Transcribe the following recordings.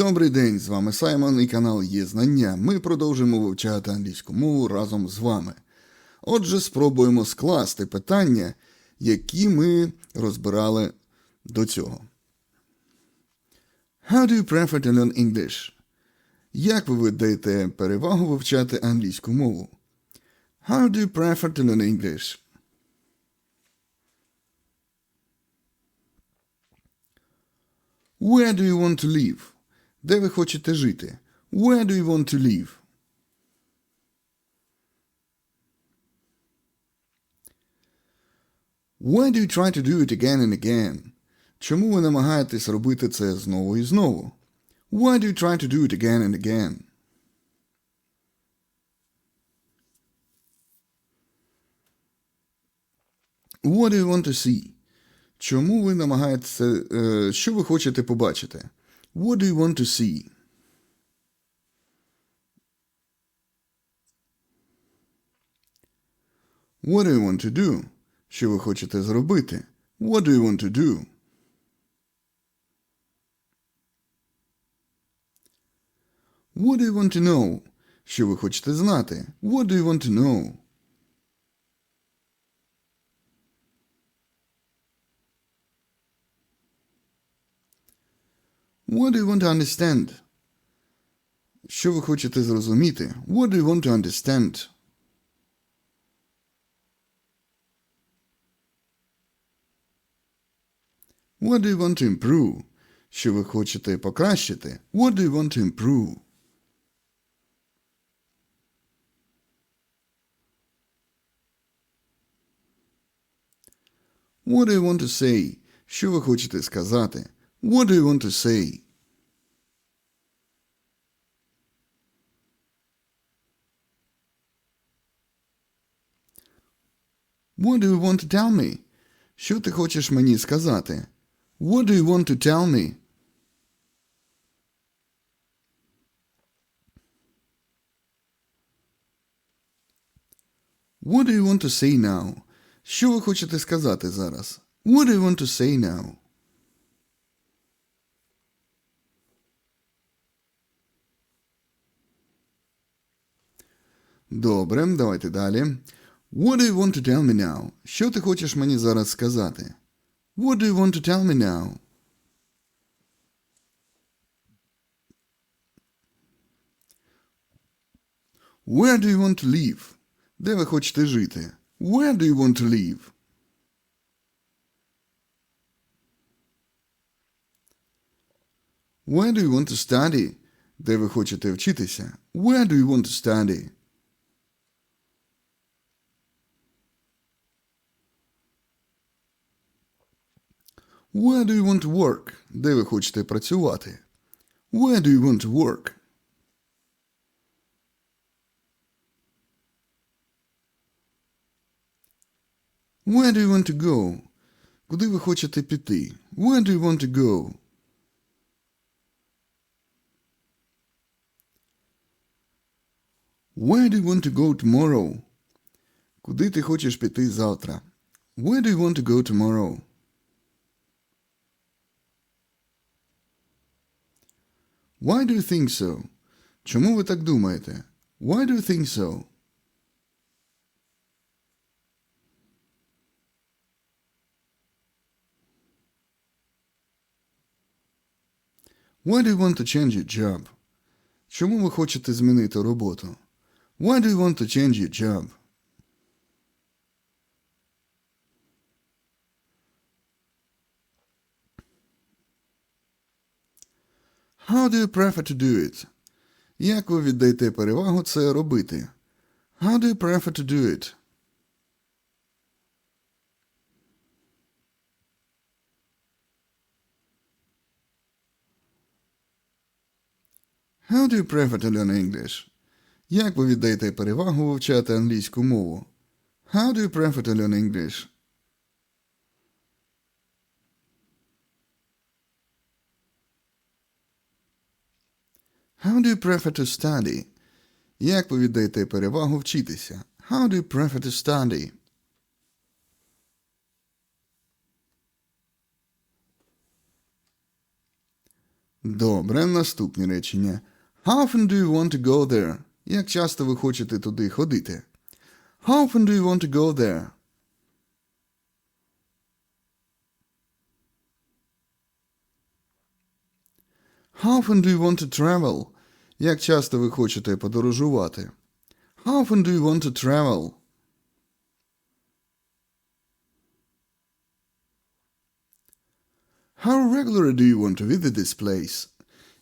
Добрий день, з вами Саймон і канал Є Знання. Ми продовжуємо вивчати англійську мову разом з вами. Отже, спробуємо скласти питання, які ми розбирали до цього. How do you prefer to learn English? Як ви видаєте перевагу вивчати англійську мову? How do you prefer to learn English? Where do you want to live? Де ви хочете жити? Where do you want to live? Why do you try to do it again and again? Чому ви намагаєтесь робити це знову і знову? Why do you try to do it again and again? What do you want to see? Чому ви намагаєтеся, е, що ви хочете побачити? What do you want to see? What do you want to do? Що ви хочете зробити? What do you want to do? What do you want to know? Що ви хочете знати? What do you want to know? What do you want to understand? Що ви хочете зрозуміти? What do you want to understand? What do you want to improve? Що ви хочете покращити? What do you want to improve? What do you want to say? Що ви хочете сказати? What do you want to say? What do you want to tell me? Що ти хочеш мені сказати? What do you want to tell me? What do you want to say now? Що ви хочете сказати зараз? What do you want to say now? Добре, давайте далі. What do you want to tell me now? Що ти хочеш мені зараз сказати? What do you want to tell me now? Where do you want to live? Де ви хочете жити? Where do you want to live? Where do you want to study? Де ви хочете вчитися? Where do you want to study? Where do you want to work? Де ви хочете працювати? Where do you want to work? Where do you want to go? Куди ви хочете піти? Where do you want to go? Where do you want to go tomorrow? Куди ти хочеш піти завтра? Where do you want to go tomorrow? Why do you think so? Чому ви так думаєте? Why do you think so? Why do you want to change your job? Чому ви хочете змінити роботу? Why do you want to change your job? How do you prefer to do it? Як ви віддаєте перевагу це робити? How do you prefer to do it? How do you prefer to learn English? Як ви віддаєте перевагу вивчати англійську мову? How do you prefer to learn English? How do you prefer to study? Як ви віддаєте перевагу вчитися? How do you prefer to study? Добре, наступні речення. How often do you want to go there? Як часто ви хочете туди ходити? How often do you want to go there? How often do you want to travel? Як часто ви хочете подорожувати? How often do you want to travel? How regularly do you want to visit this place?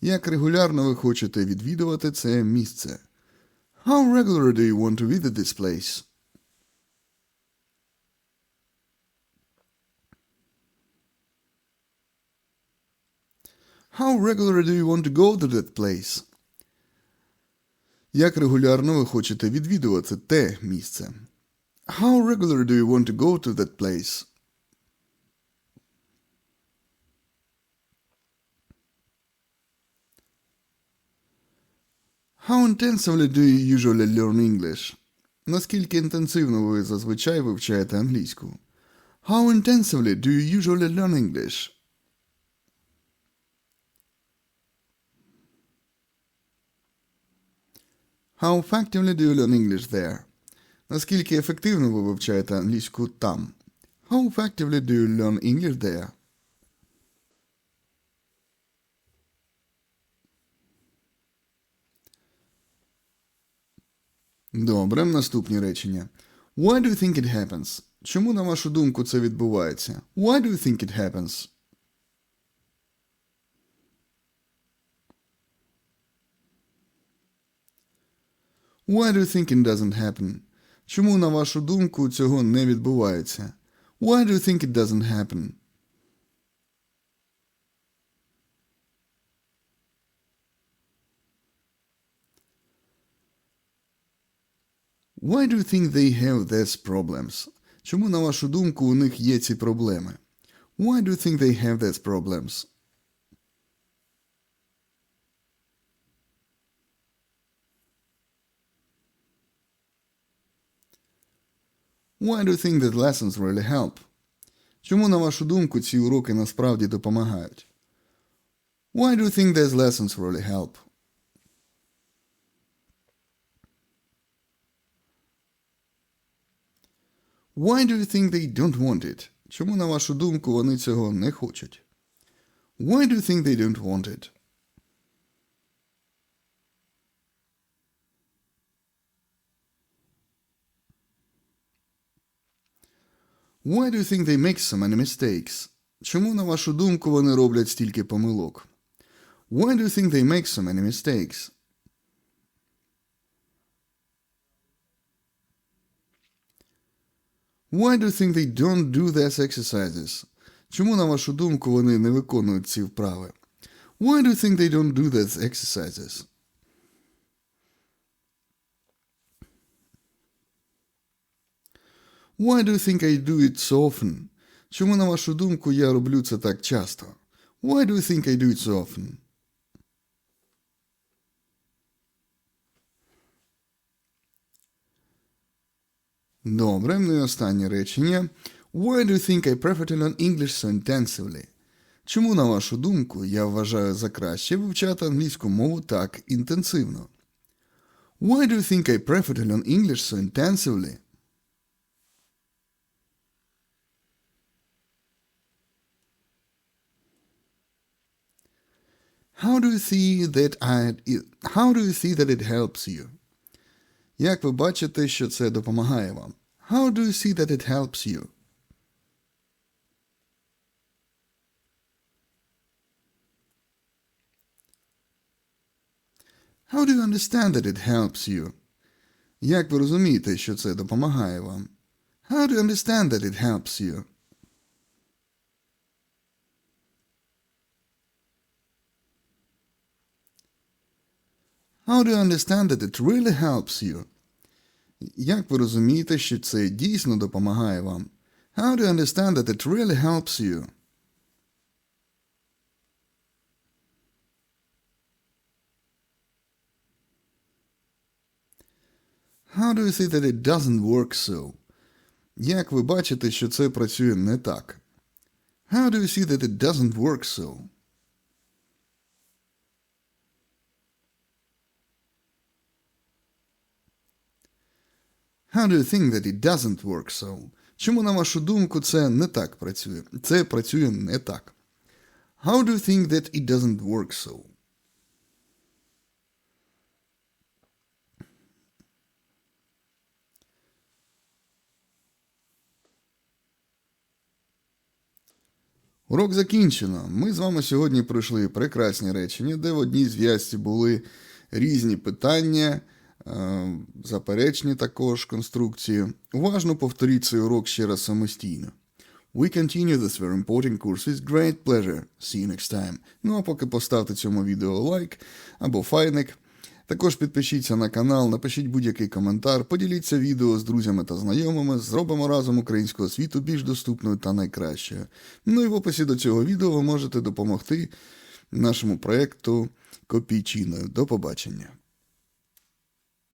Як регулярно ви хочете відвідувати це місце? How regularly do you want to visit this place? How regularly do you want to go to that place? Як регулярно ви хочете відвідувати те місце? How regularly do you want to go to that place? How intensively do you usually learn English? Наскільки інтенсивно ви зазвичай вивчаєте англійську? How intensively do you usually learn English? How effectively do you learn English there? Наскільки ефективно ви вивчаєте англійську там? How effectively do you learn English there? Добре, наступні речення. Why do you think it happens? Чому, на вашу думку, це відбувається? Why do you think it happens? Why do you think it doesn't happen? Чому, на вашу думку, цього не відбувається? Why do you think it doesn't happen? Why do you think they have these problems? Чому, на вашу думку, у них є ці проблеми? Why do you think they have these problems? Why do you think that lessons really help? Чому, на вашу думку, ці уроки насправді допомагають? Why do you think these lessons really help? Why do you think they don't want it? Чому, на вашу думку, вони цього не хочуть? Why do you think they don't want it? Why do you think they make so many mistakes? Чому, на вашу думку, вони роблять стільки помилок? Why do you think they make so many mistakes? Why do you think they don't do these exercises? Чому, на вашу думку, вони не виконують ці вправи? Why do you think they don't do these exercises? Why do you think I do it so often? Чому, на вашу думку, я роблю це так часто? Why do you think I do it so often? Добре, ну і останнє речення. Why do you think I prefer to learn English so intensively? Чому, на вашу думку, я вважаю за краще вивчати англійську мову так інтенсивно? Why do you think I prefer to learn English so intensively? How do you see that I, how do you see that it helps you? Як ви бачите, що це допомагає вам? How do you see that it helps you? How do you understand that it helps you? Як ви розумієте, що це допомагає вам? How do you understand that it helps you? How do you understand that it really helps you? Як ви розумієте, що це дійсно допомагає вам? How do you understand that it really helps you? How do you see that it doesn't work so? Як ви бачите, що це працює не так? How do you see that it doesn't work so? How do you think that it doesn't work so? Чому, на вашу думку, це не так працює? Це працює не так. How do you think that it doesn't work so? Урок закінчено. Ми з вами сьогодні пройшли прекрасні речення, де в одній зв'язці були різні питання, заперечні також конструкції. Уважно повторіть цей урок ще раз самостійно. We continue this very important course with great pleasure. See you next time. Ну а поки поставте цьому відео лайк або файник. Також підпишіться на канал, напишіть будь-який коментар, поділіться відео з друзями та знайомими, зробимо разом українську освіту більш доступною та найкращою. Ну і в описі до цього відео ви можете допомогти нашому проєкту копійчиною. До побачення.